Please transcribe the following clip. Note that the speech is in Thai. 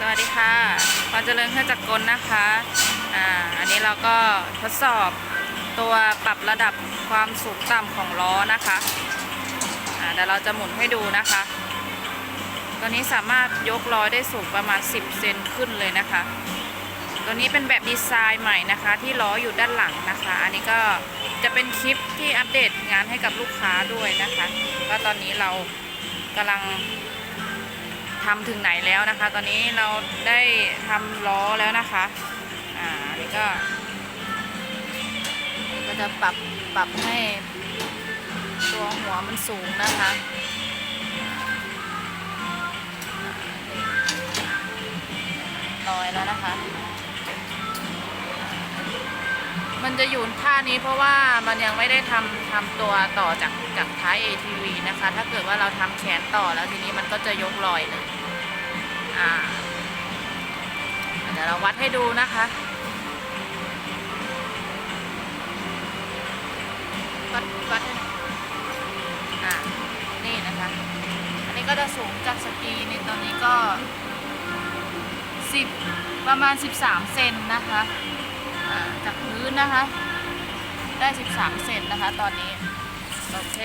สวัสดีค่ะพรเจริญเครื่องจักรกลนะคะ อ่า อันนี้เราก็ทดสอบตัวปรับระดับความสูงต่ำของล้อนะคะ อ่าเดี๋ยวเราจะหมุนให้ดูนะคะ ตัวนี้สามารถยกล้อได้สูงประมาณ 10 เซนขึ้นเลยนะคะ ตัวนี้เป็นแบบดีไซน์ใหม่นะคะ ที่ล้ออยู่ด้านหลังนะคะ อันนี้ก็จะเป็นคลิปที่อัปเดตงานให้กับลูกค้าด้วยนะคะ ก็ตอนนี้เรากำลัง ทำถึงไหนแล้วนะคะ ตอนนี้เราได้ทำล้อแล้วนะคะอ่าอันนี้ก็ ก็จะปรับปรับให้ตัวหัวมันสูงนะคะลอยแล้วนะคะ มันจะอยู่ท่านี้เพราะว่ามันยังไม่ได้ทำทำตัวต่อจากจากท้าย ATV นะคะ ถ้าเกิดว่าเราทำแขนต่อแล้วทีนี้มันก็จะยกลอยเลย อ่าเดี๋ยวเราวัดให้ดูนะคะ วัดวัดให้น่อยอ่านี่นะคะ อันนี้ก็จะสูงจากสกีนี่ตอนนี้ก็สิบประมาณ 13 เซนนะคะจากพื้นนะคะ ได้ 13 เซนนะคะ ตอนนี้ โอเค